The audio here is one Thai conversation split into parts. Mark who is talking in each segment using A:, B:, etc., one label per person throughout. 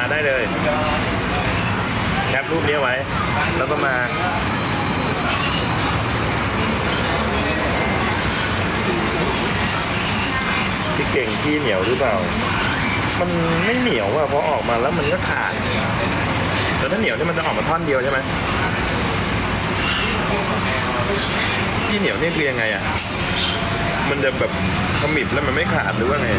A: มาได้เลยแคปรูปนี้ไว้ แล้วก็มาพี่เก่งขี้เหนียวหรือเปล่า มันไม่เหนียวอะพอออกมาแล้วมันก็ขาดแต่ถ้าเหนียวเนี่ยมันจะออกมาท่อนเดียวใช่ไหมขี้เหนียวนี่คือยังไงอะ มันจะแบบขมิบแล้วมันไม่ขาดหรือว่าไง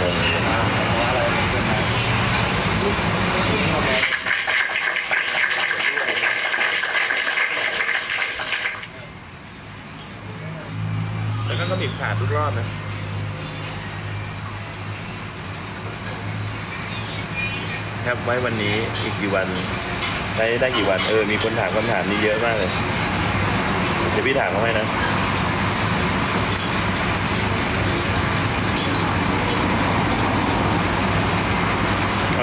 A: งงแล้วก็มิบขาดทุกรอบนะครับไว้วันนี้อีกกี่วันได้ได้กี่วัน เออ มีคนถามคำถามนี้เยอะมากเลย เดี๋ยวพี่ถามเขาให้นะ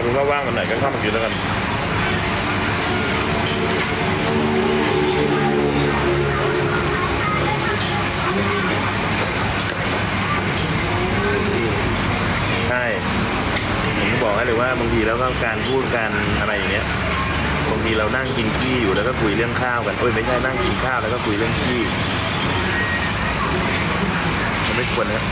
A: เอาเป็นว่าว่างวันไหนก็เข้ามากินแล้วกันใช่ผมก็บอกให้เลยว่าบางทีแล้วก็การพูดการอะไรอย่างเงี้ยบางทีเรานั่งกินขี้อยู่แล้วก็คุยเรื่องข้าวกันเอ้ยไม่ใช่นั่งกินข้าวแล้วก็คุยเรื่องขี้มันไม่ควรนะ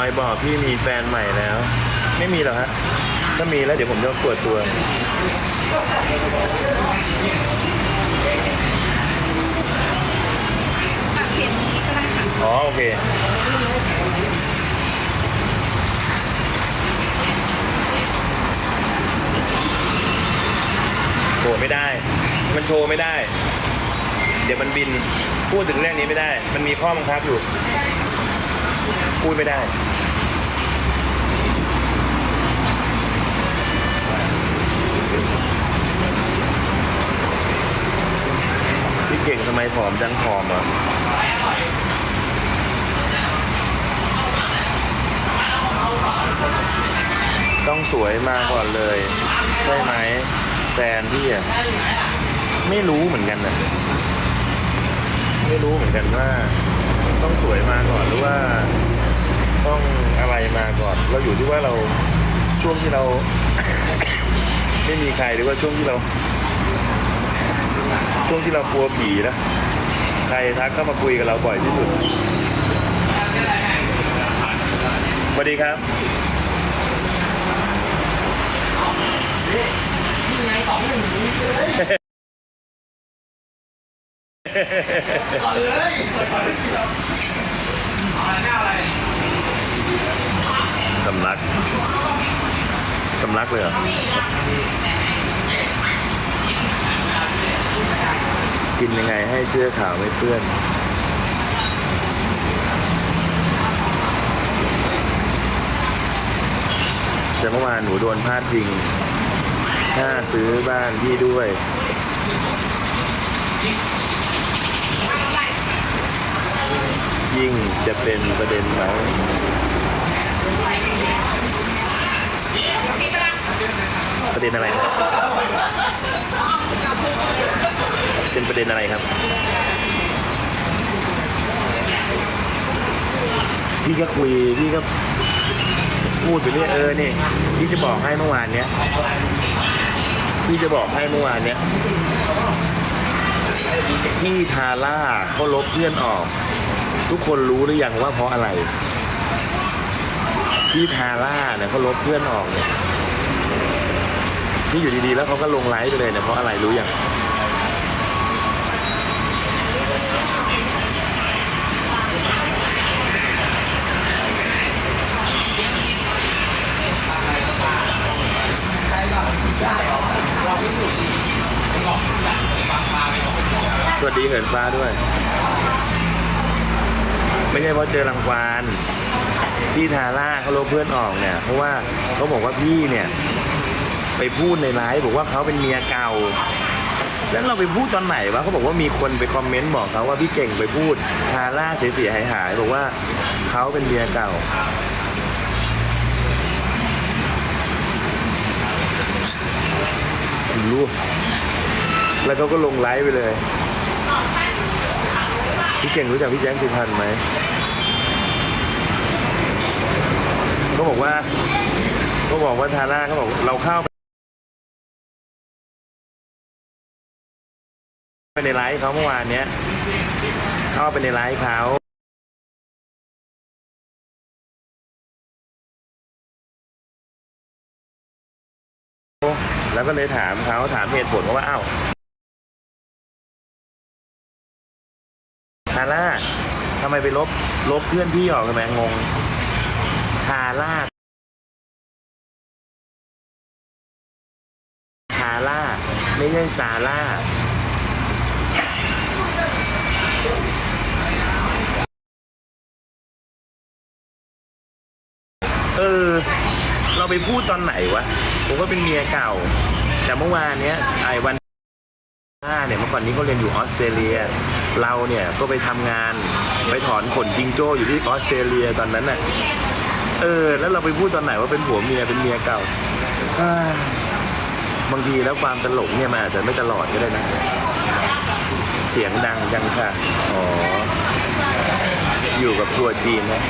A: อยบอกพี่มีแฟนใหม่แล้ว ไม่มีหรอกฮะถ้ามีแล้วเดี๋ยวผมจะปวดตัว
B: ปากเสียงนี้ก็ได้ค่ะ
A: อ๋อโอเค โชว์ไม่ได้ มันโชว์ไม่ได้ เดี๋ยวมันบิน พูดถึงเรื่องนี้ไม่ได้ มันมีข้อบังคับอยู่ พูดไม่ได้ พี่เก่งทำไมผอมจังผอมอะต้องสวยมาก่อนเลยใช่ไหมแฟนพี่อะไม่รู้เหมือนกันนะไม่รู้เหมือนกันว่า ต้องสวยมาก่อนหรือว่าต้องอะไรมาก่อน เราอยู่ที่ว่าเราช่วงที่เรา ไม่มีใครหรือว่าช่วงที่เรา ช่วงที่เรากลัวผีนะใครทักเข้ามาคุยกับเราบ่อยที่สุดสวัสดีครับ สำลักสำลักเลยเหรอ กินยังไงให้เสื้อขาวไม่เปื้อน แต่เมื่อวานหนูโดนพาดพิง ถ้าซื้อบ้านพี่ด้วย ยิ่งจะเป็นประเด็นไหมประเด็นอะไรครับเป็นประเด็นอะไรครับพี่ก็คุยพี่ก็พูดไปเรื่อยเออนี่พี่จะบอกให้เมื่อวานเนี้ยพี่จะบอกให้เมื่อวานเนี้ยที่ทาร่าเขาลบเพื่อนออก ทุกคนรู้หรือยังว่าเพราะอะไรที่ทาร่าเนี่ยเขาลบเพื่อนออกเนี่ยที่อยู่ดีๆ แล้วเขาก็ลงไลฟ์ไปเลยเนี่ยเพราะอะไรรู้ยังสวัสดีเหินฟ้าด้วย ไม่ใช่เพราะเจอรังควานที่ทาร่าเขาลบเพื่อนออกเนี่ย เพราะว่าเขาบอกว่าพี่เนี่ย ไปพูดในไลฟ์บอกว่าเขาเป็นเมียเก่า แล้วเราไปพูดตอนไหนวะเขาบอกว่ามีคนไปคอมเมนต์บอกเขาว่าพี่เก่งไปพูดทาร่าเสียหายหายบอกว่าเขาเป็นเมียเก่ารู้แล้วเขาก็ลงไลฟ์ไปเลย พี่เก่งรู้จักพี่แจ๊คสุพรรณไหม เขาบอกว่าเขาบอกว่าทาร่าเขาบอกเราเข้าไปในไลฟ์เขาเมื่อวานเนี้ย เข้าไปในไลฟ์เขาแล้วก็เลยถามเขาถามเหตุผลว่าอ้าวทาร่าทำไมไปลบลบเพื่อนพี่ออกทำไมงง ทาร่าทาร่าไม่ใช่ซาร่าเออ เราไปพูดตอนไหนวะ ผมว่าเป็นเมียเก่า แต่เมื่อวานเนี้ยไอ้วันห้าเนี่ยเมื่อก่อนนี้เขาเรียนอยู่ออสเตรเลีย เราเนี่ยก็ไปทำงานไปถอนขนจิงโจ้อยู่ที่ออสเตรเลียตอนนั้นน่ะ เออ แล้วเราไปพูดตอนไหนว่าเป็นผัวเมียเป็นเมียเก่าอ่าบางทีแล้วความตลกเนี่ยมันอาจจะไม่ตลอดก็ได้นะ เสียงดังจังค่ะ อ๋อ อยู่กับทัวร์จีนนะ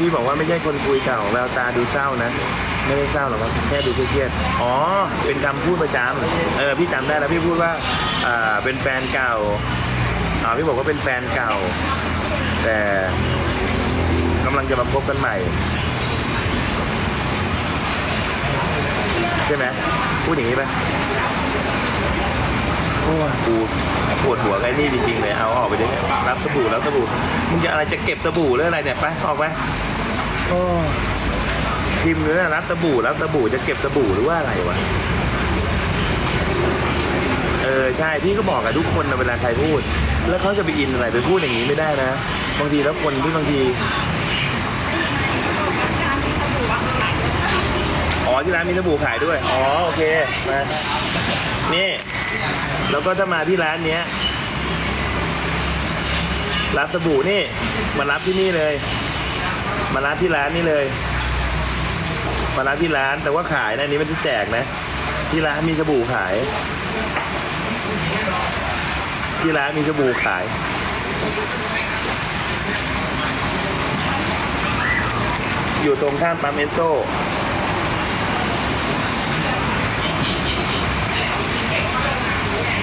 A: พี่บอกว่าไม่ใช่คนคุยเก่าแววตาดูเศร้านะ ไม่ได้เศร้าหรอกครับแค่ดูเครียดๆอ๋อ เป็นคำพูดประจำเออพี่จำได้แล้วพี่พูดว่าอ่าเป็นแฟนเก่าอ่าพี่บอกว่าเป็นแฟนเก่า แต่กำลังจะมาพบกันใหม่ ใช่ไหมพูดอย่างนี้ไหม โอ้ยกูปวดหัวกับไอ้นี่จริงๆเลยเอาออกไปดิรับสบู่รับสบู่มึงจะอะไรจะเก็บสบู่หรืออะไรเนี่ยไปออกไปโอ้พิมพ์เลยนะรับสบู่รับสบู่จะเก็บสบู่หรือว่าอะไรวะเออใช่พี่ก็บอกกับทุกคนนะเวลาใครพูด แล้วเขาจะไปอินอะไรไปพูดอย่างนี้ไม่ได้นะ บางทีแล้วคนที่บางทีอ๋อที่ร้านมีสบู่ขายด้วย อ๋อ โอเค มา นี่ แล้วก็ถ้ามาที่ร้านเนี้ยรับสบู่นี่มารับที่นี่เลย มารับที่ร้านนี่เลย มารับที่ร้านแต่ว่าขายนะนนี้ไม่ได้แจกนะ ที่ร้านมีสบู่ขาย ที่ร้านมีสบู่ขายอยู่ตรงข้ามปั๊มเอสโซ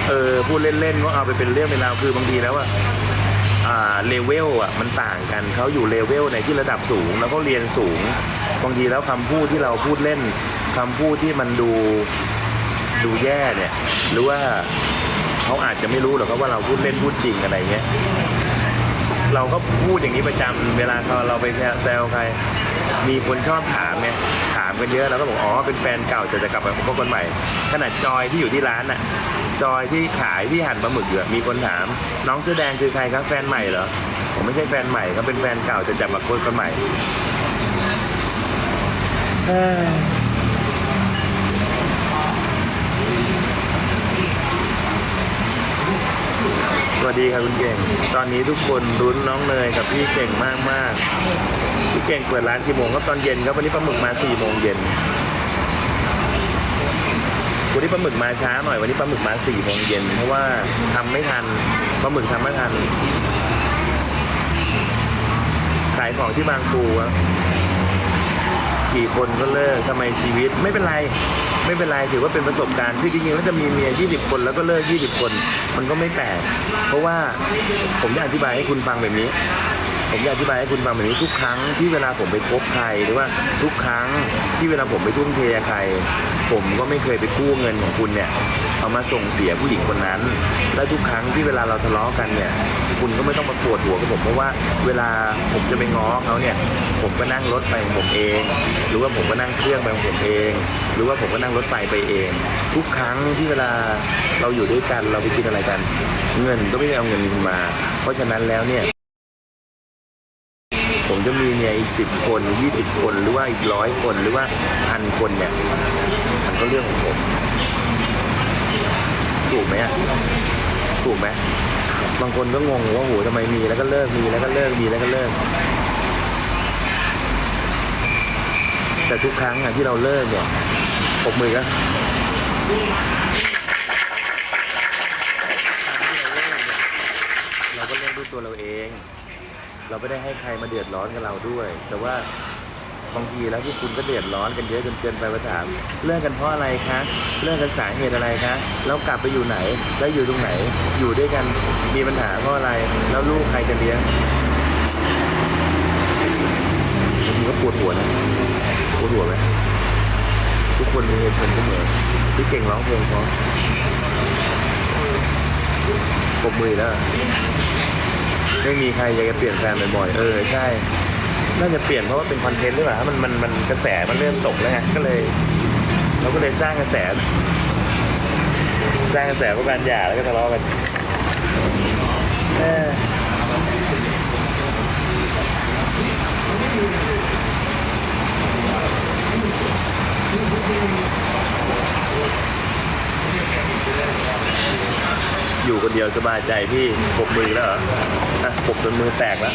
A: เออพูดเล่นๆว่าเอาไปเป็นเรื่องเป็นราวคือบางทีแล้วอะอ่าเลเวลอะมันต่างกันเขาอยู่เลเวลในที่ระดับสูง แล้วก็เรียนสูงบางทีแล้วคำพูดที่เราพูดเล่นคำพูดที่มันดูดูแย่เนี่ย หรือว่าเขาอาจจะไม่รู้หรอกว่าเราพูดเล่นพูดจริงอะไรเงี้ย เราก็พูดอย่างนี้ประจำเวลาเราไปแซวใคร มีคนชอบถามไงถามกันเยอะเราก็บอกอ๋อเป็นแฟนเก่าแต่จะกลับมาพบกันใหม่ ขนาดจอยที่อยู่ที่ร้านน่ะจอยที่ขายที่หั่นปลาหมึกอยู่มีคนถาม น้องเสื้อแดงคือใครครับแฟนใหม่เหรอผมไม่ใช่แฟนใหม่เขาเป็นแฟนเก่าแต่จับมาคนคนใหม่ วัสดีครับคุณเก่ง ตอนนี้ทุกคนรุ้นน้องเนยกับพี่เก่งมากมากพี่เก่งเปิดร้านกี่โมงครับตอนเย็นครับวันนี้ปลาหมึกมาสี่โมงเย็นวันนี้ปลาหมึกมาช้าหน่อยวันนี้ปลาหมึกมาสี่โมงเย็นเพราะว่าทำไม่ทันปลาหมึกทำไม่ทัน ขายของที่บางปูอะกี่คนก็เลิกทำไมชีวิตไม่เป็นไร ไม่เป็นไรถือว่าเป็นประสบการณ์คือจริงๆแล้วจะมีเมีย 20 คนแล้วก็เลิก 20 คน มันก็ไม่แปลกเพราะว่าผมจะอธิบายให้คุณฟังแบบนี้ ผมอยากอธิบายให้คุณฟังแบบนี้ทุกครั้งที่เวลาผมไปคบใครหรือว่าทุกครั้งที่เวลาผมไปทุ่มเทใคร ผมก็ไม่เคยไปกู้เงินของคุณเนี่ยเอามาส่งเสียผู้หญิงคนนั้น และทุกครั้งที่เวลาเราทะเลาะกันเนี่ย คุณก็ไม่ต้องมาปวดหัวกับผมเพราะว่าเวลาผมจะไปง้อเขาเนี่ย ผมก็นั่งรถไปของผมเอง หรือว่าผมก็นั่งเครื่องไปของผมเอง หรือว่าผมก็นั่งรถไฟไปเอง ทุกครั้งที่เวลาเราอยู่ด้วยกันเราไปกินอะไรกัน เงินก็ไม่ได้เอาเงินมา เพราะฉะนั้นแล้วเนี่ย จะมีเนี่ยอีกสิบคนยี่สิบคนหรือว่าอีกร้อยคนหรือว่าพันคนเนี่ยมันก็เรื่องของผมถูกไหมอะถูกไหมบางคนก็งงว่าโหทำไมมีแล้วก็เลิกมีแล้วก็เลิกมีแล้วก็เลิก แต่ทุกครั้งอะที่เราเลิกเนี่ยปรบมือก็เราก็เลิกด้วยตัวเราเอง เราไม่ได้ให้ใครมาเดือดร้อนกับเราด้วย แต่ว่าบางทีแล้วที่คุณก็เดือดร้อนกันเยอะจนเกินไปว่าถามเลิกกันเพราะอะไรคะเลิกกันสาเหตุอะไรคะแล้วกลับไปอยู่ไหนแล้วอยู่ตรงไหน อยู่ด้วยกันมีปัญหาเพราะอะไร แล้วลูกใครจะเลี้ยงบางทีก็ปวดหัวนะปวดหัวไหมทุกคนมีเหตุผลเสมอพี่เก่งร้องเพลงเพราะปรบมือแล้ว ไม่มีใครอยากจะเปลี่ยนแฟนบ่อยๆเออใช่ น่าจะเปลี่ยนเพราะว่าเป็นคอนเทนต์หรือเปล่ามันมันมันกระแสมันเริ่มตกแล้วไงก็เลย เราก็เลยสร้างกระแส สร้างกระแสเพราะการหย่าแล้วก็ทะเลาะกันเอยู่คนเดียวสบายใจพี่ปกมือแล้วเหรออะปกจนมือแตกแล้ว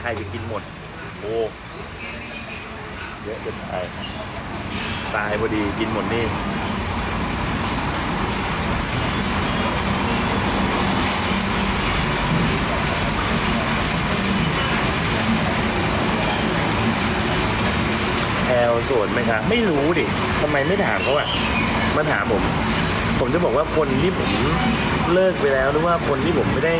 A: ใครจะกินหมด โอ้เยอะจนตายตายพอดีกินหมดนี่ เราโสดไหมคะไม่รู้ดิทำไมไม่ถามเขาอะมาถามผม ผมจะบอกว่าคนที่ผมเลิกไปแล้วหรือว่าคนที่ผมไม่ได้